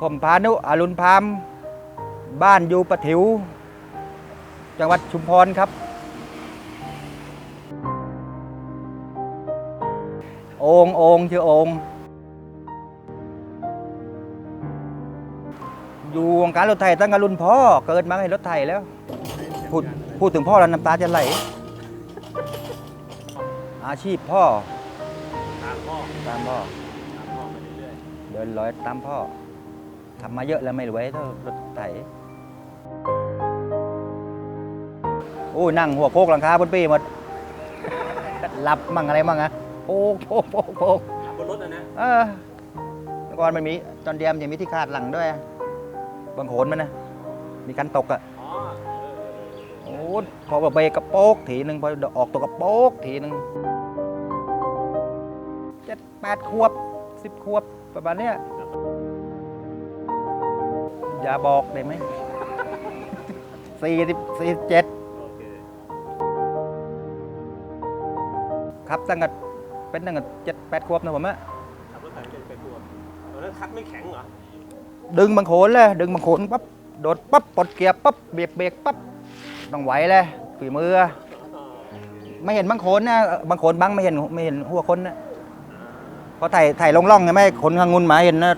คมพานุอรุณพาม บ้านอยู่ประถิว จังหวัดชุมพรครับ โองโองชื่อโองอยู่วงการรถไถตั้งแต่รุ่นพ่อ เกิดมาก็เห็นรถไถแล้ว พูดพูดถึงพ่อแล้วน้ำตาจะไหล อาชีพพ่อ ตามพ่อ ตามพ่อ ตามพ่อไปเรื่อยเดินร้อยตามพ่อ ทำมาเยอะแล้วไม่รวยเท่ารถไถโอ้ยนั่งหัวโคกหลังคาบนปีหมดหลับมั่งอะไรมั่งอะโอ้โหโอ้โหๆขับบนรถนะนะเออเมื่อก่อนมันมีตอนเดียมยังมีที่คาดหลังด้วยอะบางโขนมันนะมีการตกอะอ๋อเออเออเออโอ้พอแบบเบรกกระโปกทีหนึ่งพอออกตัวกระโปกทีหนึ่งเจ็ดแปดขวบสิบขวบประมาณเนี้ย อย่าบอกได้ไหมสี่สิบสี่เจ็ดโอเคครับตั้งแต่เป็นตั้งแต่เจ็ดแปดขวบนะผมอะขับรถไถเป็นไปกลัวตอนนั้นคัดไม่แข็งเหรอ ดึงบางโขนเลยดึงบางโขนปั๊บโดดปั๊บปลดเกียร์ปั๊บเบรกเบรกปั๊บต้องไหวเลยฝีมือ ไม่เห็นบางโขนนะเอ่อบางโขนบังไม่เห็นไม่เห็นหัวคนนะพอถ่ายถ่ายลงร่องไงไหมคนข้างงุนหมาเห็นนะ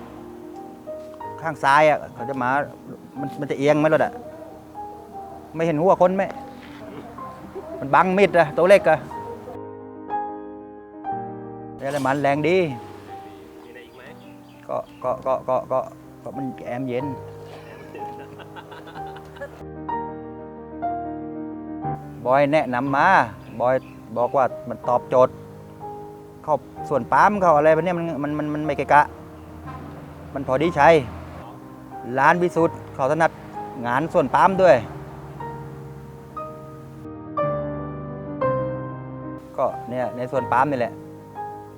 ข้างซ้ายอะเขาจะมา มันมันจะเอียงไหมรถอะ ไม่เห็นหัวคนไหม มันบังมิดอะตัวเล็กอะนี่อะไรมันแรงดีมีอะไรอีกไหมก็ก็ก็ก็ก็ก็มันแอมเย็น บอยแนะนำมา บอยบอกว่ามันตอบโจทย์ เข้าส่วนปั๊มเข้าอะไรแบบเนี้ยมันมันมันมันไม่เกะกะ มันพอดีใช้ ร้านวิสุทธ์เขาถนัดงานส่วนปั๊มด้วย ก็เนี่ยในส่วนปั๊มนี่แหละ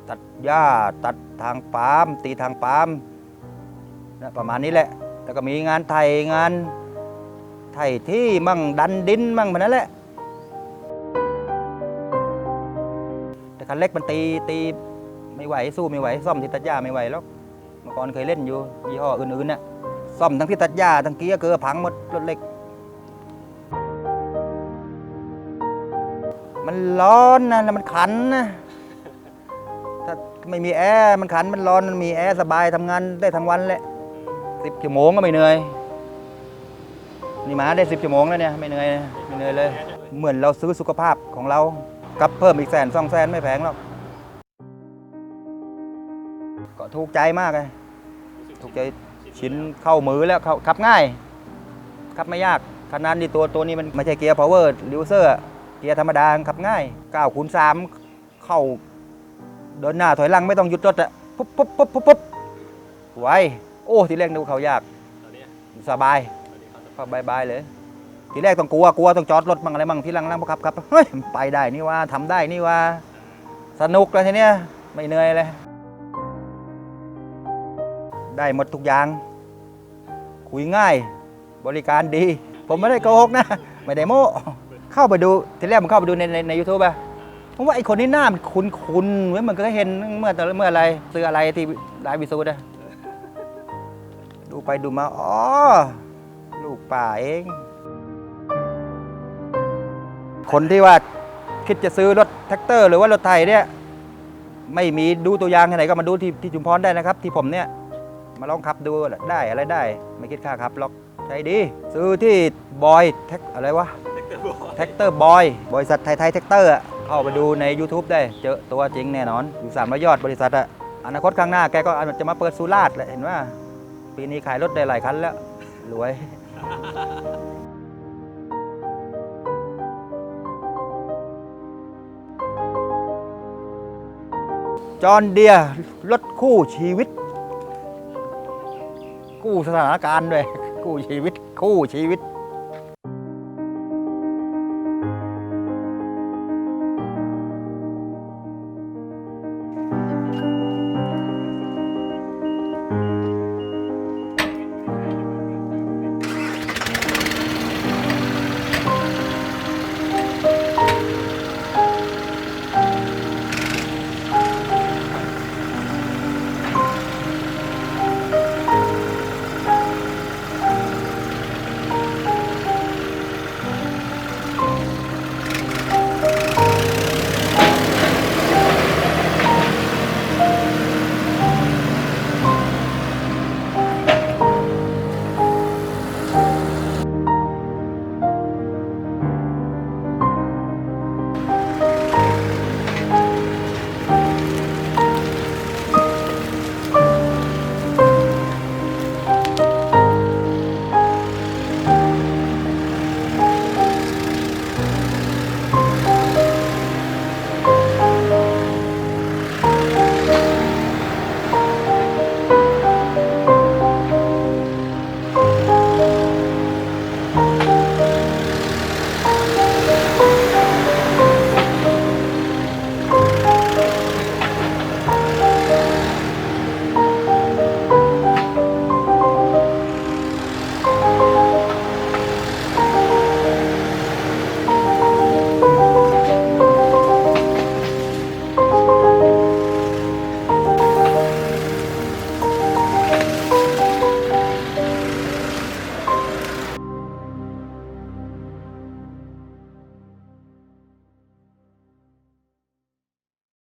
ตัดหญ้าตัดทางปาล์มตีทางปาล์มนะประมาณนี้แหละ แล้วก็มีงานไถงานไถที่มั่งดันดินมั่งแบบนั้นแหละแต่คันเล็กมันตีตีไม่ไหวสู้ไม่ไหว ซ่อมที่ตัดหญ้าไม่ไหวแล้วเมื่อก่อนเคยเล่นอยู่ยี่ห้ออื่นๆน่ะ ซ่อมทั้งที่ตัดหญ้าทั้งเกียร์เกลือพังหมดรถเล็ก มันร้อนนะแล้วมันขันนะถ้าไม่มีแอร์มันขันมันร้อนมันมีแอร์สบายทำงานได้ทั้งวันแหละสิบชั่วโมงก็ไม่เหนื่อยนี่มาได้สิบชั่วโมงแล้วเนี่ยไม่เหนื่อยไม่เหนื่อยเลย เหมือนเราซื้อสุขภาพของเรากับเพิ่มอีกแสนสองแสนไม่แพงหรอกก็ถูกใจมากเลยถูกใจ ชิ้นเข้ามือแล้วเขาขับง่ายขับไม่ยากขนาดนี้ตัวตัวนี้มันไม่ใช่เกียร์พาวเวอร์ลิวเซอร์เกียร์ธรรมดาขับง่าย9คูณ3เข้าเดินหน้าถอยหลังไม่ต้องหยุดรถอะปุ๊บปุ๊บปุ๊บปุ๊บปุ๊บไวโอ้ทีแรกนึกว่าเขายากสบายตอนนี้เขาบายบายเลย ทีแรกต้องกลัวกลัวต้องจอดรถมั่งอะไรมั่งทีหลังๆพอขับขับเฮ้ยไปได้นี่ว่าทำได้นี่ว่า สนุกเลยทีเนี้ยไม่เหนื่อยเลย ได้หมดทุกอย่าง คุยง่าย บริการดี ผมไม่ได้โกหกนะ ไม่ได้โม้เข้าไปดูทีแรกผมเข้าไปดูในในในยูทูบอะผมว่าไอคนนี้หน้ามันคุ้นคุ้นเหมือนมันก็เห็นเมื่อตอนเมื่ออะไรซื้ออะไรที่ร้านวิสูดอะดูไปดูมาอ๋อลูกป่าเอง คนที่ว่าคิดจะซื้อรถแท็กเตอร์ หรือว่ารถไถเนี่ยไม่มีดูตัวอย่างที่ไหนก็มาดูที่ที่ชุมพรได้นะครับ ที่ผมเนี่ย มาลองขับดูได้อะไรได้ ไม่คิดค่าขับหรอกใช้ดี ซื้อที่บอยแท็กอะไรวะเด็กเกิดบอกแท็กเตอร์บอยบริษัทไทยไทยแท็กเตอร์เข้าไปดูใน YouTube ได้เจอตัวจริงแน่นอน อยู่สามร้อยยอดบริษัทอะอนาคตข้างหน้าแกก็อาจจะมาเปิดสุราษฎร์แหละเห็นว่า ปีนี้ขายรถได้หลายคันแล้วรวยจอห์นเดียร์รถคู่ชีวิต กู้สถานการณ์ด้วยกู้ชีวิต คู่ชีวิต